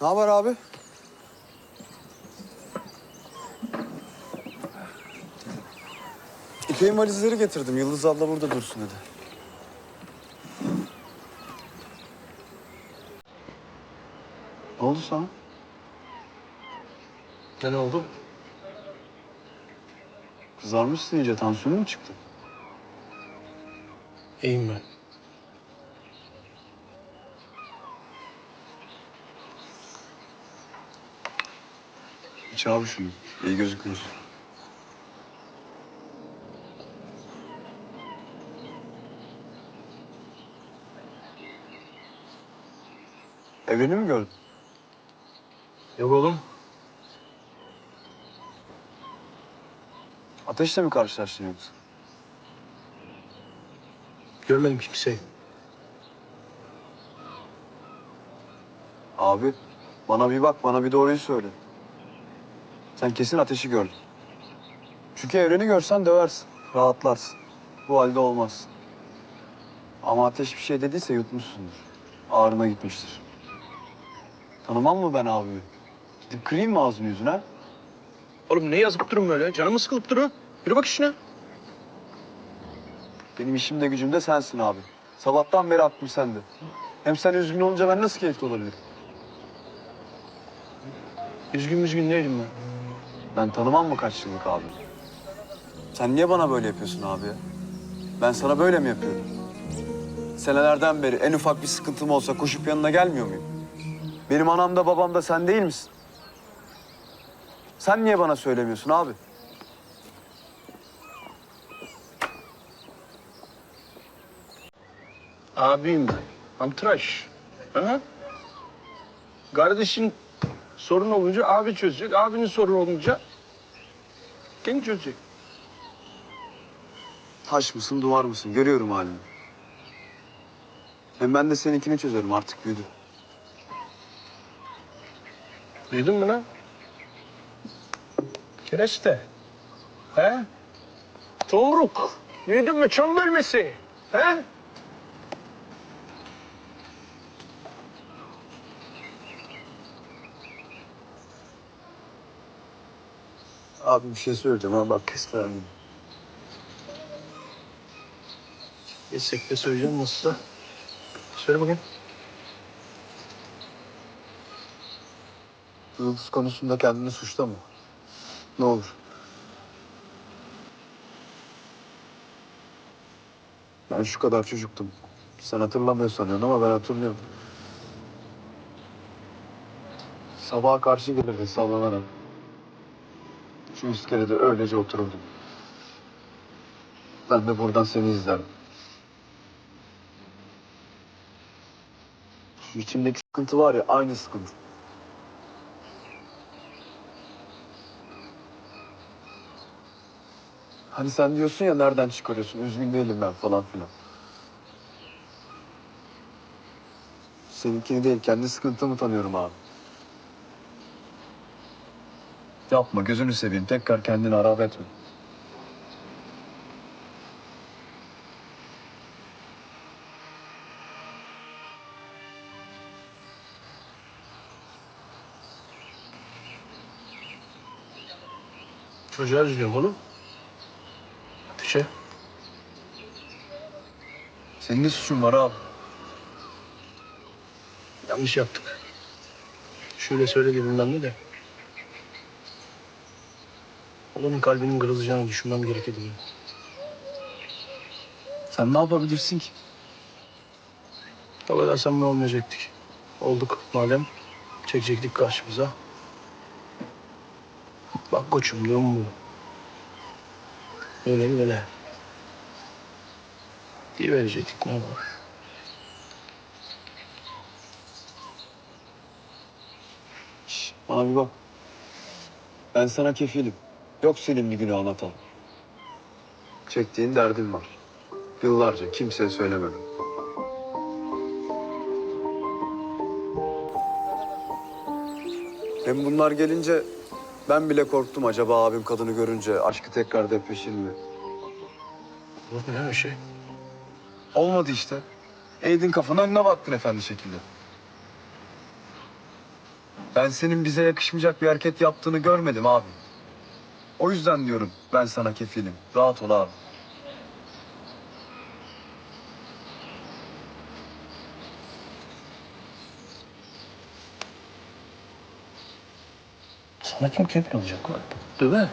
Ne haber abi? İpek'in valizleri getirdim. Yıldız abla burada dursun dedi. Ne oldu sana? Ne oldu? Kızarmışsın iyice. Tansiyonun mu çıktı? İyiyim ben. İç abi şunu. İyi gözükmüyorsun. Evreni mi gördün? Yok oğlum. Ateşle mi karşılaştın yoksa? Görmedim kimseyi. Abi bana bir bak, bana bir doğruyu söyle. Sen kesin ateşi gördün. Çünkü evreni görsen döversin, rahatlarsın. Bu halde olmaz. Ama ateş bir şey dediyse yutmuşsundur. Ağrına gitmiştir. Tanımam mı ben abimi? Gidip kırayım mı ağzını yüzüne? Oğlum ne yazıp durun böyle? Canımı sıkılıp durun. Yürü bak işine. Benim işimde gücümde sensin abi. Sabahtan beri aklım sende. Hem sen üzgün olunca ben nasıl keyifli olabilirim? Üzgün müzgün değilim ben. Ben tanımam mı kaç yıllık abi? Sen niye bana böyle yapıyorsun abi? Ben sana böyle mi yapıyorum? Senelerden beri en ufak bir sıkıntım olsa koşup yanına gelmiyor muyum? Benim anam da babam da sen değil misin? Sen niye bana söylemiyorsun abi? Abiyim ben. Antraş. Ha? Kardeşin sorun olunca abi çözecek. Abinin sorun olunca kendi çözecek. Taş mısın, duvar mısın? Görüyorum halini. Hem ben de seninkini çözerim artık büyüdü. Duydun mu lan? Kereste. He? Tomruk. Duydun mu çam bölmesi? He? Abi bir şey söyleyeceğim ama bak kesme. Geçsek de söyleyeceğim nasılsa. Söyle bakayım. Yıldız konusunda kendini suçlama. Ne olur. Ben şu kadar çocuktum. Sen hatırlamıyor sanıyorsun ama ben hatırlıyorum. Sabaha karşı gelirdi sallanarak. Şu iskelede öylece otururdum. Ben de buradan seni izlerdim. Şu içimdeki sıkıntı var ya aynı sıkıntı. Hani sen diyorsun ya nereden çıkarıyorsun? Üzgün değilim ben falan filan. Seninkini değil, kendi sıkıntımı tanıyorum abi. Yapma, gözünü seveyim. Tekrar kendini harap etme. Çocuğa üzülüyorum oğlum. Ateşe. Senin ne suçun var abi? Yanlış yaptık. Şöyle söyledi bilmem ne de. Oğlunun kalbinin kırılacağını düşünmem gerekirdi. Sen ne yapabilirsin ki? O kadar samimi olmayacaktık. Olduk madem. Çekecektik karşımıza. Bak koçum durum bu. Öyle böyle. İyi verecektik ne var? Şş, bana bir bak. Ben sana kefilim. Yok senin bir günü anlatalım. Çektiğin derdin var. Yıllarca kimseye söylemedim. Hem bunlar gelince ben bile korktum acaba abim kadını görünce aşkı tekrar depreşir mi? Olur mu öyle şey? Olmadı işte. Eğdin kafanı önüne baktın efendi şekilde. Ben senin bize yakışmayacak bir hareket yaptığını görmedim abi. O yüzden diyorum ben sana kefilim. Rahat ol abi. Sana kim kefil olacak lan? Döver.